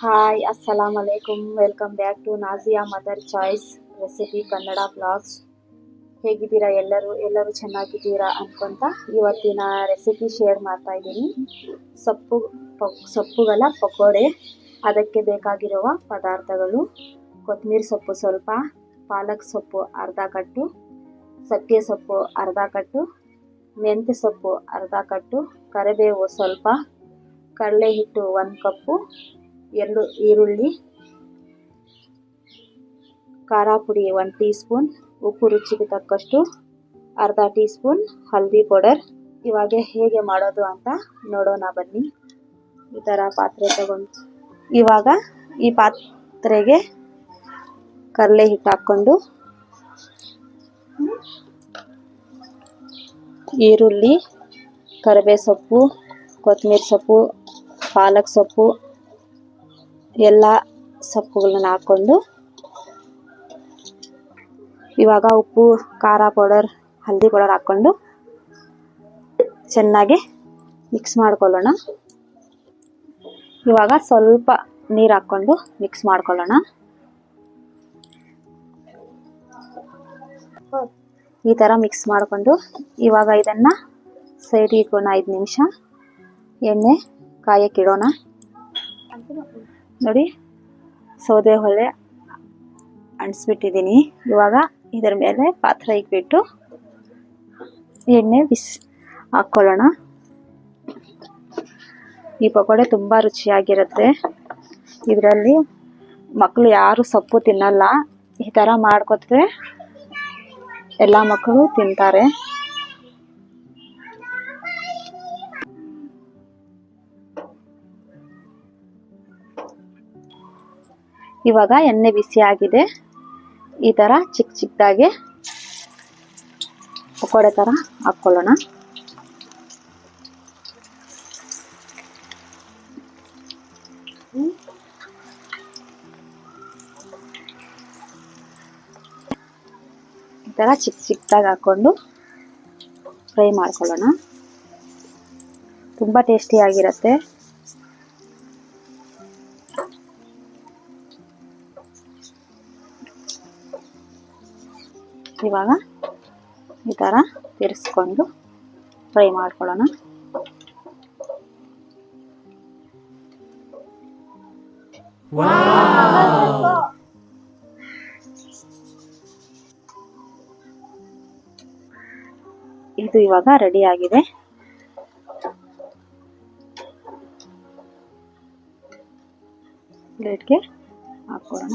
Hi ಅಸ್ಸಲಾಂ ಅಲೈಕುಮ್ welcome back to Naziya mother choice recipe Kannada blogs ಹೇಗಿದ್ದೀರಾ ಎಲ್ಲರೂ? ಎಲ್ಲರೂ ಚೆನ್ನಾಗಿದ್ದೀರಾ ಅನ್ಕೊಂತ ಇವತ್ತಿನ ರೆಸಿಪಿ ಶೇರ್ ಮಾಡ್ತಾ ಇದ್ದೀನಿ. ಸೊಪ್ಪು ಸೊಪ್ಪುಗಳ ಪಕೋಡೆ. ಅದಕ್ಕೆ ಬೇಕಾಗಿರುವ ಪದಾರ್ಥಗಳು. ಕೊತ್ತಂಬರಿ ಸೊಪ್ಪು ಸ್ವಲ್ಪ, ಪಾಲಕ್ ಸೊಪ್ಪು ಅರ್ಧ ಕಟ್ಟು ಸಕ್ಕೆ ಸೊಪ್ಪು ಅರ್ಧ ಕಟ್ಟು, ಮೆಂತ್ಯ ಸೊಪ್ಪು ಅರ್ಧ ಕಟ್ಟು, ಕರಿಬೇವು ಸ್ವಲ್ಪ, ಕಡಲೆ ಹಿಟ್ಟು ಒಂದು ಕಪ್ಪು ಎರಡು ಈರುಳ್ಳಿ, ಖಾರ ಪುಡಿ ಒನ್ ಟೀ ಸ್ಪೂನ್ ಉಪ್ಪು ರುಚಿಗೆ ತಕ್ಕಷ್ಟು ಅರ್ಧ ಟೀ ಸ್ಪೂನ್ ಹಲ್ದಿ ಪೌಡರ್. ಇವಾಗ ಹೇಗೆ ಮಾಡೋದು ಅಂತ ನೋಡೋಣ ಬನ್ನಿ. ಈ ಥರ ಪಾತ್ರೆ ತಗೊಂಡು ಇವಾಗ ಈ ಪಾತ್ರೆಗೆ ಕಡಲೆ ಹಿಟ್ಟು ಹಾಕ್ಕೊಂಡು ಈರುಳ್ಳಿ ಕರಿಬೇ ಸೊಪ್ಪು, ಕೊತ್ತಂಬರಿ ಸೊಪ್ಪು, ಪಾಲಕ್ ಸೊಪ್ಪು ಎಲ್ಲ ಸೊಪ್ಪುಗಳನ್ನ ಹಾಕ್ಕೊಂಡು ಇವಾಗ ಉಪ್ಪು, ಖಾರ ಪೌಡರ್, ಹಲ್ದಿ ಪೌಡರ್ ಹಾಕ್ಕೊಂಡು ಚೆನ್ನಾಗಿ ಮಿಕ್ಸ್ ಮಾಡ್ಕೊಳ್ಳೋಣ. ಇವಾಗ ಸ್ವಲ್ಪ ನೀರು ಹಾಕ್ಕೊಂಡು ಮಿಕ್ಸ್ ಮಾಡ್ಕೊಳ್ಳೋಣ. ಈ ಥರ ಮಿಕ್ಸ್ ಮಾಡಿಕೊಂಡು ಇವಾಗ ಇದನ್ನು ಸೈಡಿಗೆ ಇಟ್ಕೊಂಡು ಐದು ನಿಮಿಷ ಎಣ್ಣೆ ಕಾಯಕ್ಕಿಡೋಣ ನೋಡಿ, ಸೌದೆ ಹೊಳೆ ಅಂಟಿಸ್ಬಿಟ್ಟಿದ್ದೀನಿ. ಇವಾಗ ಇದರ ಮೇಲೆ ಪಾತ್ರೆ ಇಟ್ಬಿಟ್ಟು ಎಣ್ಣೆ ಬಿಸಿ, ಹಾಕ್ಕೊಳ್ಳೋಣ. ಈ ಪಕೋಡೆ ತುಂಬ ರುಚಿಯಾಗಿರುತ್ತೆ. ಇದರಲ್ಲಿ ಮಕ್ಕಳು ಯಾರು ಸೊಪ್ಪು ತಿನ್ನಲ್ಲ. ಈ ಥರ ಮಾಡ್ಕೊತ್ರೆ ಎಲ್ಲ ಮಕ್ಕಳು ತಿಂತಾರೆ. ಇವಾಗ ಎಣ್ಣೆ ಬಿಸಿ ಆಗಿದೆ. ಈ ಥರ ಚಿಕ್ಕ ಚಿಕ್ಕದಾಗಿ ಪಕೋಡೆ ಥರ ಹಾಕ್ಕೊಳ್ಳೋಣ ಈ ಥರ ಚಿಕ್ಕ ಚಿಕ್ಕದಾಗಿ ಹಾಕ್ಕೊಂಡು ಫ್ರೈ ಮಾಡ್ಕೊಳ್ಳೋಣ. ತುಂಬ ಟೇಸ್ಟಿಯಾಗಿರುತ್ತೆ ಇವಾಗ ಈ ಥರ ತಿರ್ಸ್ಕೊಂಡು ಫ್ರೈ ಮಾಡ್ಕೊಳ್ಳೋಣ. ಇದು ಇವಾಗ ರೆಡಿ ಆಗಿದೆ. ಪ್ಲೇಟ್ಗೆ ಹಾಕ್ಕೊಳ್ಳೋಣ.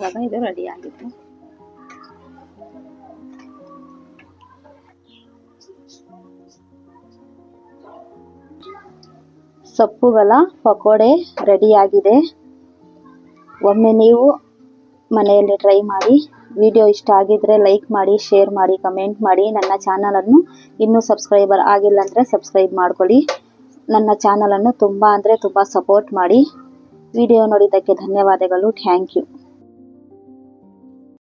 ಇವಾಗ ಇದು ರೆಡಿ ಆಗಿದೆ ಸೊಪ್ಪುಗಳ ಪಕೋಡೆ ರೆಡಿಯಾಗಿದೆ ಒಮ್ಮೆ ನೀವು ಮನೆಯಲ್ಲಿ ಟ್ರೈ ಮಾಡಿ ವಿಡಿಯೋ ಇಷ್ಟ ಆಗಿದ್ರೆ ಲೈಕ್ ಮಾಡಿ ಶೇರ್ ಮಾಡಿ ಕಮೆಂಟ್ ಮಾಡಿ. ನನ್ನ ಚಾನಲನ್ನು ಇನ್ನೂ ಸಬ್ಸ್ಕ್ರೈಬರ್ ಆಗಿಲ್ಲ ಅಂದರೆ ಸಬ್ಸ್ಕ್ರೈಬ್ ಮಾಡ್ಕೊಳ್ಳಿ. ನನ್ನ ಚಾನಲನ್ನು ತುಂಬ ಅಂದರೆ ತುಂಬ ಸಪೋರ್ಟ್ ಮಾಡಿ. ವಿಡಿಯೋ ನೋಡಿದ್ದಕ್ಕೆ ಧನ್ಯವಾದಗಳು. Thank you